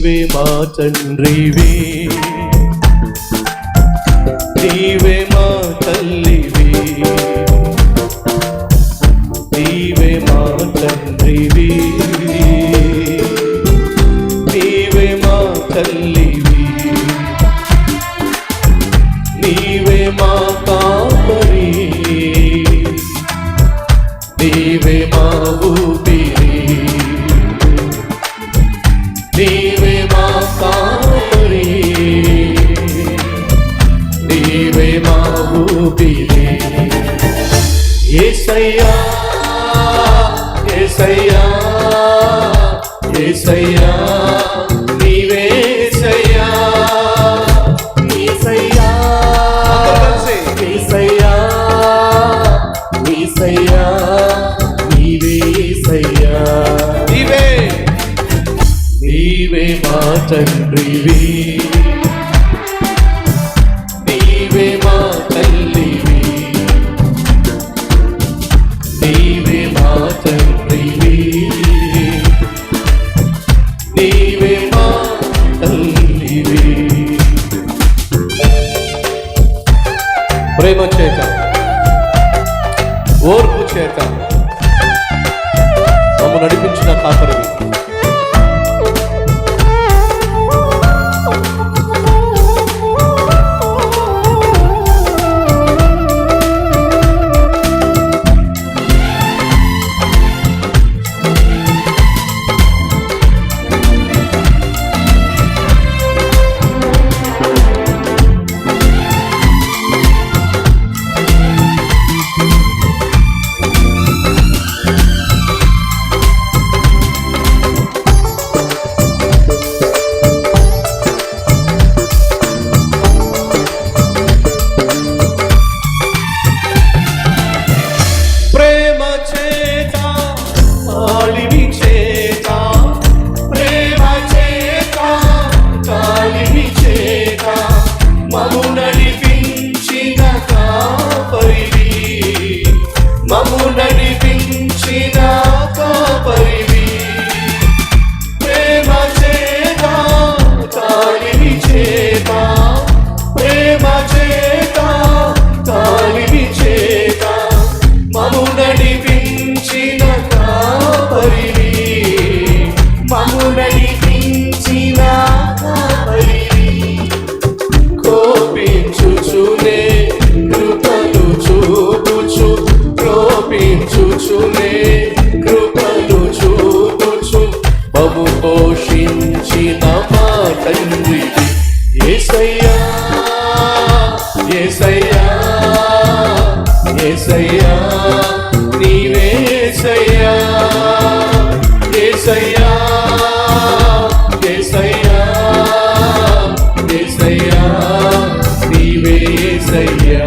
నీవే మా తండ్రివి. నీవే మా తల్లివి. నీవే మా తండ్రివి. నీవే మా తల్లివి. నీవే మా కాపరి నీవే మా ఊపిరి ఊపిరి ఏసయ్యా ఏసయ్యా ఏసయ్యా నీవే ఏసయ్యా ఏసయ్యా ఏసయ్యా ఏసయ్యా నీవే నీవే. నీవే మా తండ్రివి. తల్లివి ప్రేమ చేత ఓర్పు చేత మమ్మ నడిపించిన కాపరి ఏసయ్యా నీవే ఏసయ్యా ఏసయ్యా ఏసయ్యా ఏసయ్యా నీవే ఏసయ్యా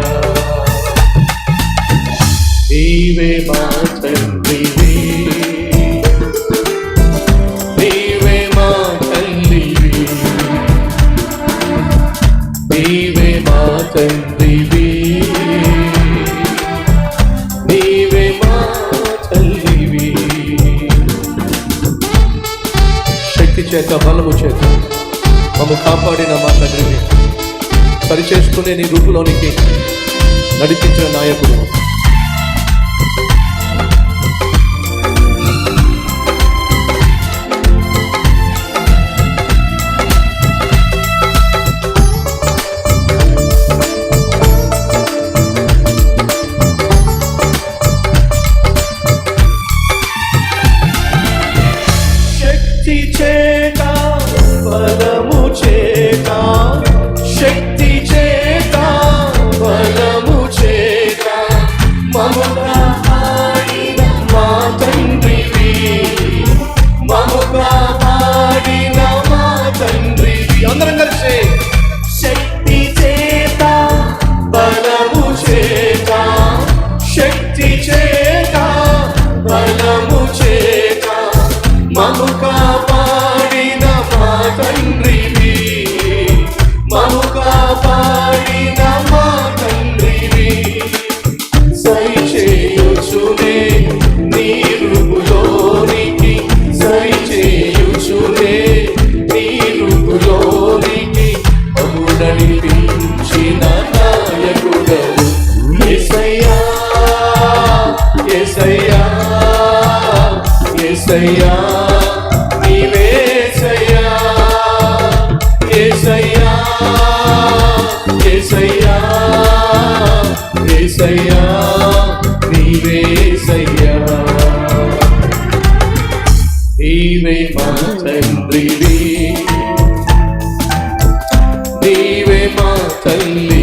నీవే మా తండ్రివి నీవే మా తల్లివి నీవే మా తండ్రివి చేత బలము చేత మమ్మ కాపాడిన మా తండ్రిని. సరిచేసుకునే నీ రూపులోనికి నడిపించిన నాయకుడు. ఏసయ్యా నీవేసయ్యా ఏసయ్యా ఏసయ్యా ఏసయ్యా నీవేసయ్యా నీవే మా తండ్రివి నీవే మా తల్లి